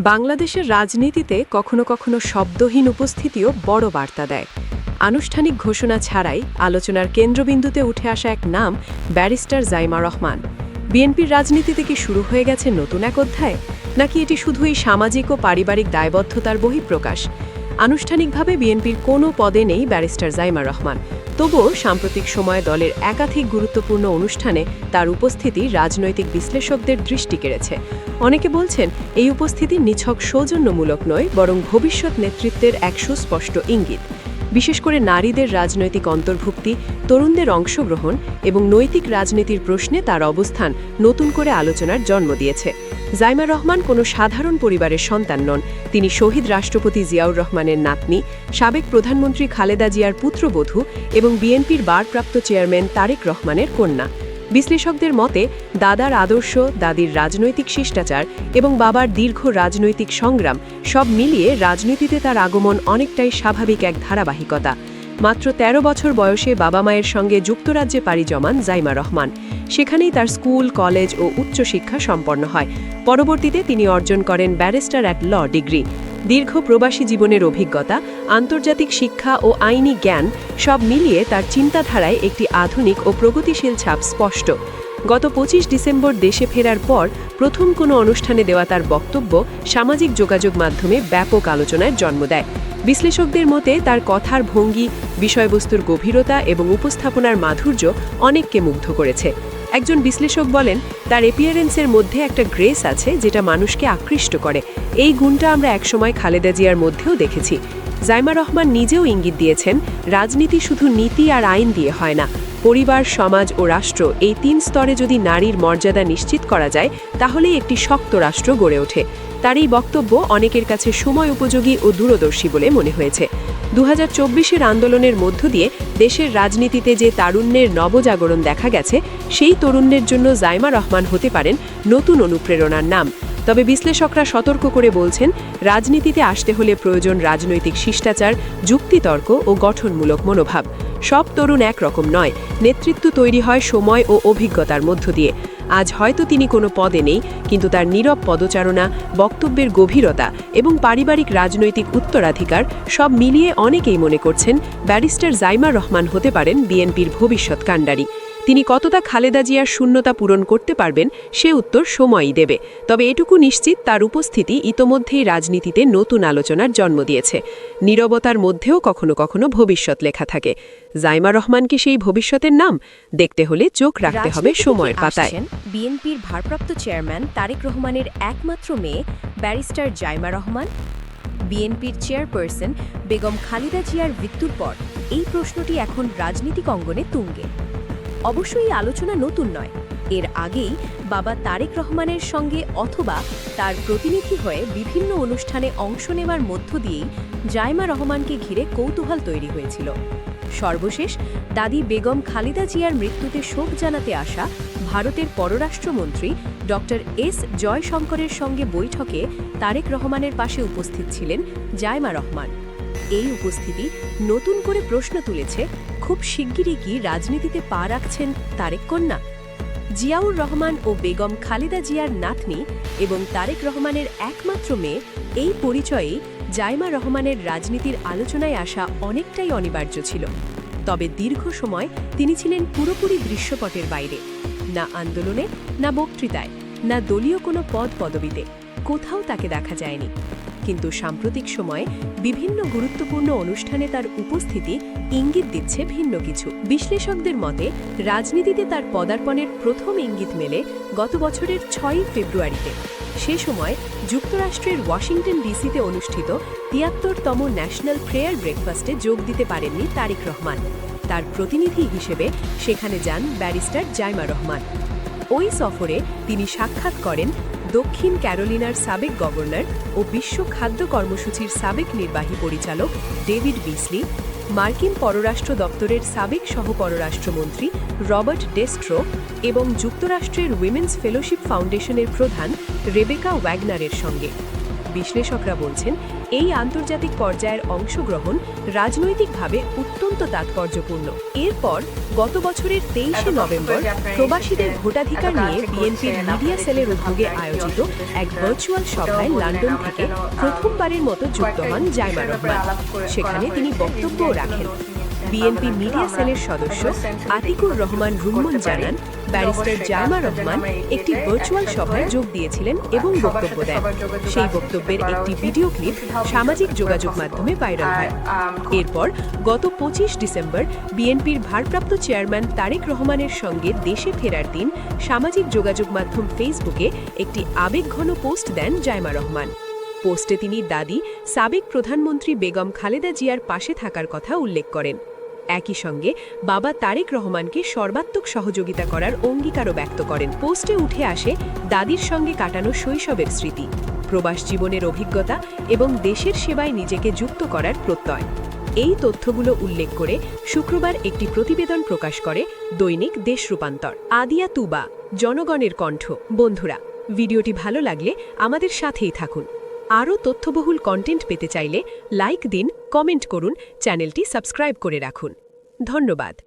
বাংলাদেশের রাজনীতিতে কখনো কখনো শব্দহীন উপস্থিতিও বড় বার্তা দেয়। আনুষ্ঠানিক ঘোষণা ছাড়াই আলোচনার কেন্দ্রবিন্দুতে উঠে আসা এক নাম, ব্যারিস্টার জাইমা রহমান। বিএনপির রাজনীতিতে কি শুরু হয়ে গেছে নতুন এক অধ্যায়? নাকি এটি শুধুই সামাজিক ও পারিবারিক দায়বদ্ধতার বহিঃপ্রকাশ? আনুষ্ঠানিকভাবে বিএনপির কোনো পদে নেই ব্যারিস্টার জাইমা রহমান। তবুও সাম্প্রতিক সময়ে দলের একাধিক গুরুত্বপূর্ণ অনুষ্ঠানে তার উপস্থিতি রাজনৈতিক বিশ্লেষকদের দৃষ্টি কেড়েছে। অনেকে বলছেন, এই উপস্থিতি নিছক সৌজন্যমূলক নয়, বরং ভবিষ্যৎ নেতৃত্বের এক সুস্পষ্ট ইঙ্গিত। বিশেষ করে নারীদের রাজনৈতিক অন্তর্ভুক্তি, তরুণদের অংশগ্রহণ এবং নৈতিক রাজনীতির প্রশ্নে তার অবস্থান নতুন করে আলোচনার জন্ম দিয়েছে। জাইমা রহমান কোনো সাধারণ পরিবারের সন্তান নন। তিনি শহীদ রাষ্ট্রপতি জিয়াউর রহমানের নাতনি, সাবেক প্রধানমন্ত্রী খালেদা জিয়ার পুত্রবধূ এবং বিএনপির বারপ্রাপ্ত চেয়ারম্যান তারেক রহমানের কন্যা। বিশ্লেষকদের মতে, দাদার আদর্শ, দাদির রাজনৈতিক শিষ্টাচার এবং বাবার দীর্ঘ রাজনৈতিক সংগ্রাম সব মিলিয়ে রাজনীতিতে তার আগমন অনেকটাই স্বাভাবিক এক ধারাবাহিকতা। মাত্র ১৩ বছর বয়সে বাবা মায়ের সঙ্গে যুক্তরাজ্যে পাড়ি জমান জাইমা রহমান। সেখানেই তার স্কুল, কলেজ ও উচ্চশিক্ষা সম্পন্ন হয়। পরবর্তীতে তিনি অর্জন করেন ব্যারিস্টার অ্যাট ল ডিগ্রি। দীর্ঘ প্রবাসী জীবনের অভিজ্ঞতা, আন্তর্জাতিক শিক্ষা ও আইনি জ্ঞান সব মিলিয়ে তার চিন্তাধারায় একটি আধুনিক ও প্রগতিশীল ছাপ স্পষ্ট। গত পঁচিশ ডিসেম্বর দেশে ফেরার পর প্রথম কোনো অনুষ্ঠানে দেওয়া তার বক্তব্য সামাজিক যোগাযোগ মাধ্যমে ব্যাপক আলোচনার জন্ম দেয়। বিশ্লেষকদের মতে, তার কথার ভঙ্গি, বিষয়বস্তুর গভীরতা এবং উপস্থাপনার মাধুর্য অনেককে মুগ্ধ করেছে। একজন বিশ্লেষক বলেন, তার এপিয়ারেন্সের মধ্যে একটা গ্রেস আছে যেটা মানুষকে আকৃষ্ট করে। এই গুণটা আমরা একসময় খালেদা জিয়ার মধ্যেও দেখেছি। জাইমা রহমান নিজেও ইঙ্গিত দিয়েছেন, রাজনীতি শুধু নীতি আর আইন দিয়ে হয় না। পরিবার, সমাজ ও রাষ্ট্র এই তিন স্তরে যদি নারীর মর্যাদা নিশ্চিত করা যায়, তাহলেই একটি শক্ত রাষ্ট্র গড়ে ওঠে। তার এই বক্তব্য অনেকের কাছে সময় উপযোগী ও দূরদর্শী বলে মনে হয়েছে। দু হাজার আন্দোলনের মধ্য দিয়ে দেশের রাজনীতিতে যে তারুণ্যের নবজাগরণ দেখা গেছে, সেই তরুণদের জন্য জাইমা রহমান হতে পারেন নতুন অনুপ্রেরণার নাম। তবে বিশ্লেষকরা সতর্ক করে বলছেন, রাজনীতিতে আসতে হলে প্রয়োজন রাজনৈতিক শিষ্টাচার, যুক্তিতর্ক ও গঠনমূলক মনোভাব। সব তরুণ একরকম নয়। নেতৃত্ব তৈরি হয় সময় ও অভিজ্ঞতার মধ্য দিয়ে। আজ হয়তো তিনি কোনো পদে নেই, কিন্তু তার নীরব পদচারণা, বক্তব্যের গভীরতা এবং পারিবারিক রাজনৈতিক উত্তরাধিকার সব মিলিয়ে অনেকেই মনে করছেন, ব্যারিস্টার জাইমা রহমান হতে পারেন বিএনপির ভবিষ্যৎ কাণ্ডারি। তিনি কতটা খালেদা জিয়ার শূন্যতা পূরণ করতে পারবেন সে উত্তর সময়ই দেবে। তবে এটুকু নিশ্চিত তার উপস্থিতি ইতোমধ্যেই রাজনীতিতে নতুন আলোচনার জন্ম দিয়েছে। নীরবতার মধ্যেও কখনো কখনো ভবিষ্যৎ লেখা থাকে। জাইমা রহমান কি সেই ভবিষ্যতের নাম? দেখতে হলে চোখ রাখতে হবে সময়ের পাতায়। বিএনপির ভারপ্রাপ্ত চেয়ারম্যান তারেক রহমানের একমাত্র মেয়ে ব্যারিস্টার জাইমা রহমান। বিএনপির চেয়ারপারসন বেগম খালিদা জিয়ার মৃত্যুর পর এই প্রশ্নটি এখন রাজনীতিক অঙ্গনে তুঙ্গে। অবশ্য এই আলোচনা নতুন নয়। এর আগেই বাবা তারেক রহমানের সঙ্গে অথবা তার প্রতিনিধি হয়ে বিভিন্ন অনুষ্ঠানে অংশ নেওয়ার মধ্য দিয়েই জাইমা রহমানকে ঘিরে কৌতূহল তৈরি হয়েছিল। সর্বশেষ দাদি বেগম খালিদা জিয়ার মৃত্যুতে শোক জানাতে আসা ভারতের পররাষ্ট্রমন্ত্রী ডক্টর এস জয়শঙ্করের সঙ্গে বৈঠকে তারেক রহমানের পাশে উপস্থিত ছিলেন জায়মা রহমান। এই উপস্থিতি নতুন করে প্রশ্ন তুলেছে, খুব শিগগিরই কি রাজনীতিতে পা রাখছেন তারেক কন্যা? জিয়াউর রহমান ও বেগম খালেদা জিয়ার নাতনি এবং তারেক রহমানের একমাত্র মেয়ে, এই পরিচয়েই জাইমা রহমানের রাজনীতির আলোচনায় আসা অনেকটাই অনিবার্য ছিল। তবে দীর্ঘ সময় তিনি ছিলেন পুরোপুরি দৃশ্যপটের বাইরে, না আন্দোলনে, না বক্তৃতায়, না দলীয় কোনো পদ পদবিতে। কোথাও তাকে দেখা যায়নি। কিন্তু সাম্প্রতিক সময়ে বিভিন্ন গুরুত্বপূর্ণ অনুষ্ঠানে তার উপস্থিতি ইঙ্গিত দিচ্ছে ভিন্ন কিছু। বিশ্লেষকদের মতে, রাজনীতিতে তার পদার্পণের প্রথম ইঙ্গিত মেলে গত বছরের ছয়ই ফেব্রুয়ারিতে। সে সময় যুক্তরাষ্ট্রের ওয়াশিংটন ডিসিতে অনুষ্ঠিত তিয়াত্তরতম ন্যাশনাল প্রেয়ার ব্রেকফাস্টে যোগ দিতে পারেননি তারিক রহমান। তার প্রতিনিধি হিসেবে সেখানে যান ব্যারিস্টার জাইমা রহমান। ওই সফরে তিনি সাক্ষাৎ করেন দক্ষিণ ক্যারোলিনার সাবেক গভর্নর ও বিশ্ব খাদ্য কর্মসূচির সাবেক নির্বাহী পরিচালক ডেভিড বিসলি, মার্কিন পররাষ্ট্র দপ্তরের সাবেক সহপররাষ্ট্রমন্ত্রী রবার্ট ডেস্ট্রো এবং যুক্তরাষ্ট্রের উইমেন্স ফেলোশিপ ফাউন্ডেশনের প্রধান রেবেকা ওয়াগনারের সঙ্গে। বিশ্লেষকরা বলছেন এই আন্তর্জাতিক পর্যায়ের অংশগ্রহণ রাজনৈতিকভাবে অত্যন্ত তাৎপর্যপূর্ণ। এরপর গত বছরের তেইশে নভেম্বর প্রবাসীদের ভোটাধিকার নিয়ে বিএনপির মিডিয়া সেলের উদ্যোগে আয়োজিত এক ভার্চুয়াল সভায় লন্ডন থেকে প্রথমবারের মতো যুক্ত হন জাইমা রহমান। সেখানে তিনি বক্তব্যও রাখেন। বিএনপি মিডিয়া সেলের সদস্য আতিকুর রহমান রুম্মন জানান ব্যারিস্টার জায়মা রহমান একটি ভার্চুয়াল সভায় যোগ দিয়েছিলেন এবং বক্তব্য দেন। সেই বক্তব্যের একটি ভিডিও ক্লিপ সামাজিক যোগাযোগ মাধ্যমে ভাইরাল হয়। এরপর গত পঁচিশ ডিসেম্বর বিএনপির ভারপ্রাপ্ত চেয়ারম্যান তারেক রহমানের সঙ্গে দেশে ফেরার দিন সামাজিক যোগাযোগ মাধ্যম ফেসবুকে একটি আবেগঘন পোস্ট দেন জায়মা রহমান। পোস্টে তিনি দাদি সাবেক প্রধানমন্ত্রী বেগম খালেদা জিয়ার পাশে থাকার কথা উল্লেখ করেন। একই সঙ্গে বাবা তারেক রহমানকে সর্বাত্মক সহযোগিতা করার অঙ্গীকারও ব্যক্ত করেন। পোস্টে উঠে আসে দাদির সঙ্গে কাটানো শৈশবের স্মৃতি, প্রবাস জীবনের অভিজ্ঞতা এবং দেশের সেবায় নিজেকে যুক্ত করার প্রত্যয়। এই তথ্যগুলো উল্লেখ করে শুক্রবার একটি প্রতিবেদন প্রকাশ করে দৈনিক দেশ রূপান্তর। আদিয়া তুবা, জনগণের কণ্ঠ। বন্ধুরা, ভিডিওটি ভালো লাগলে আমাদের সাথেই থাকুন। আরও তথ্যবহুল কন্টেন্ট পেতে চাইলে লাইক দিন কমেন্ট করুন চ্যানেলটি সাবস্ক্রাইব করে রাখুন। ধন্যবাদ।